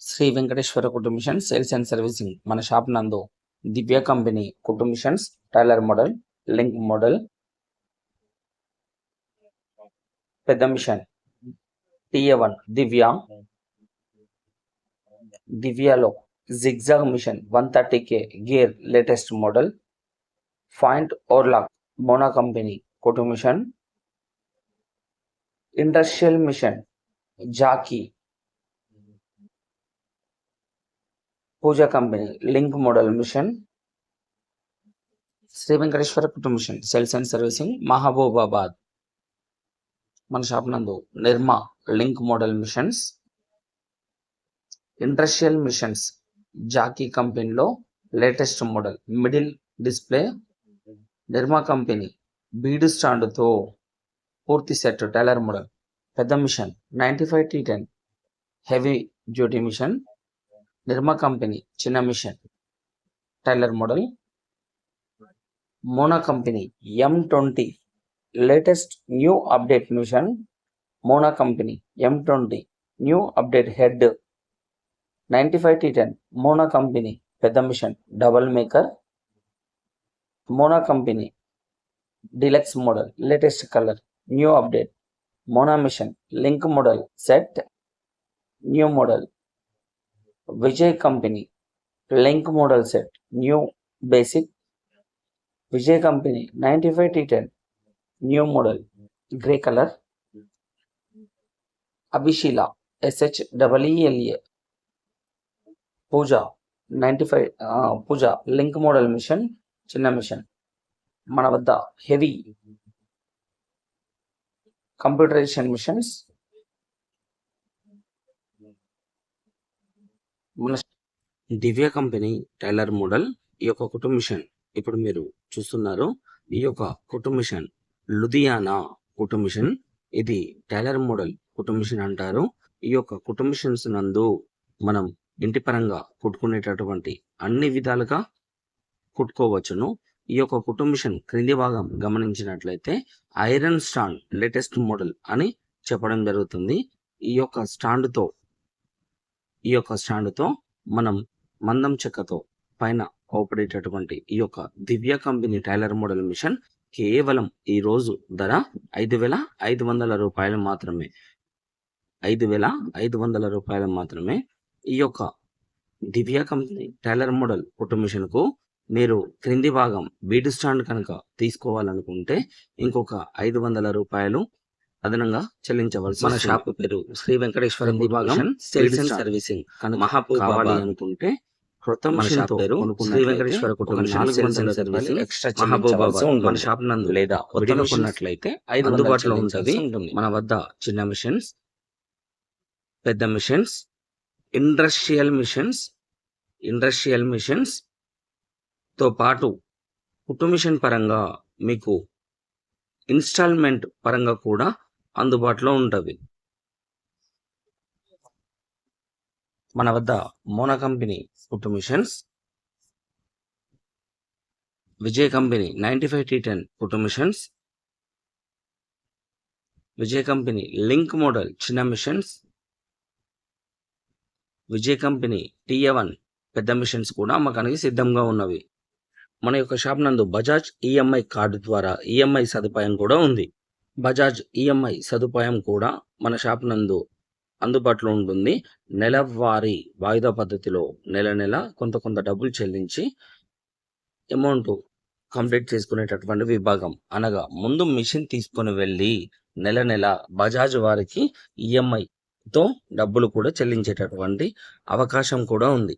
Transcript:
శ్రీ వెంకటేశ్వర కుటుంబ machine sales and servicing మన shop నందు దివ్య కంపెనీ కుటుంబ machines tailor model link model పెద్ద machine TA one Divya దివ్యలో zigzag machine one thirty K gear latest model ఫాయింట్ overlock మోనా company కుటుంబ మిషన్ industrial machine Jackie Pooja company link model machine Shri Venkateshwara కుటుంబ machine sales and servicing Mahabubabad. మన shop నందు Nirma link model machines industrial machines Jackie కంపెనీలో latest model middle display Nirma company బీడు స్టాండ్తో పూర్తి సెట్ టైలర్ మోడల్ పెద్ద machine ninety five T ten heavy duty machine Nirma company చిన్న machine. Tailor model. Mona company M twenty latest new update machine. Mona company M twenty new update head. Ninety five T ten. Mona company పెద్ద machine double maker. Mona company deluxe model latest colour new update. Mona machine link model set. New model. Vijay company link model set new basic Vijay company ninety five T ten new model grey colour అభిశీల ఎస్హెచ్ డబల్ఈఎల్ఏ Pooja ninety five Pooja link model machine చిన్న machine మన వద్ద heavy computerisation machines మన Divya company tailor model ఈ యొక్క కుటుంబ machine. ఇప్పుడు మీరు చూస్తున్నారు ఈ యొక్క కుటుంబ మిషన్ లుధియానా కుటుంబ మిషన్. ఇది టైలర్ మోడల్ కుటుంబ మిషన్ అంటారు. ఈ యొక్క కుటుంబ మిషన్స్ నందు మనం ఇంటి పరంగా కుట్టుకునేటటువంటి అన్ని విధాలుగా కుట్టుకోవచ్చును. ఈ యొక్క కుటుంబ మిషన్ క్రింది భాగం గమనించినట్లయితే ఐరన్ స్టాండ్ లేటెస్ట్ మోడల్ అని చెప్పడం జరుగుతుంది. ఈ యొక్క స్టాండ్తో ఈ యొక్క స్టాండ్తో మనం మందం చెక్కతో పైన ఓపడేటటువంటి ఈ యొక్క Divya company tailor model machine కేవలం ఈ రోజు ధర ఐదు వేల ఐదు వందల రూపాయలు మాత్రమే. ఐదు వేల ఐదు వందల రూపాయలు మాత్రమే. ఈ యొక్క దివ్య కంపెనీ టైలర్ మోడల్ కుట్టు మిషన్కు మీరు క్రింది భాగం బీడు స్టాండ్ కనుక తీసుకోవాలనుకుంటే ఇంకొక ఐదు వందల రూపాయలు అదనంగా చెల్లించవలసి మన షాప్ పేరు శ్రీ వెంకటేశ్వర విభాగం సేల్స్ అండ్ సర్వీసింగ్ కనుక మహాపూర్ కావాలి అనుకుంటే క్రొత్త మన షాప్ పేరు శ్రీ వెంకటేశ్వర కుటుంబ సర్వీసింగ్ ఎక్స్ట్రా మన షాప్ నందు లేదా విడిగా కొన్నట్లయితే ఐదు అందుబాటులో ఉంటుంది. మన వద్ద చిన్న మిషన్స్ పెద్ద మిషన్స్ ఇండస్ట్రియల్ మిషన్స్ ఇండస్ట్రియల్ మిషన్స్తో పాటు కుట్టు మిషన్ పరంగా మీకు ఇన్స్టాల్మెంట్ పరంగా కూడా అందుబాటులో ఉంటుంది మన వద్ద మోనా కంపెనీ కుట్టు machines Vijay company ninety five T ten కుట్టు machines Vijay company link model చిన్న మిషన్స్ విజయ్ కంపెనీ టీఎవన్ పెద్ద మిషన్స్ కూడా అమ్మకానికి సిద్ధంగా ఉన్నవి. మన యొక్క షాప్ నందు బజాజ్ ఈఎంఐ కార్డు ద్వారా ఈఎంఐ సదుపాయం కూడా ఉంది. బజాజ్ ఈఎంఐ సదుపాయం కూడా మన షాప్ నందు అందుబాటులో ఉంటుంది. నెలవారీ వాయిదా పద్ధతిలో నెల నెల కొంత కొంత డబ్బులు చెల్లించి అమౌంట్ కంప్లీట్ చేసుకునేటటువంటి విభాగం. అనగా ముందు మిషన్ తీసుకొని వెళ్ళి నెల నెల బజాజ్ వారికి ఈఎంఐతో డబ్బులు కూడా చెల్లించేటటువంటి అవకాశం కూడా ఉంది.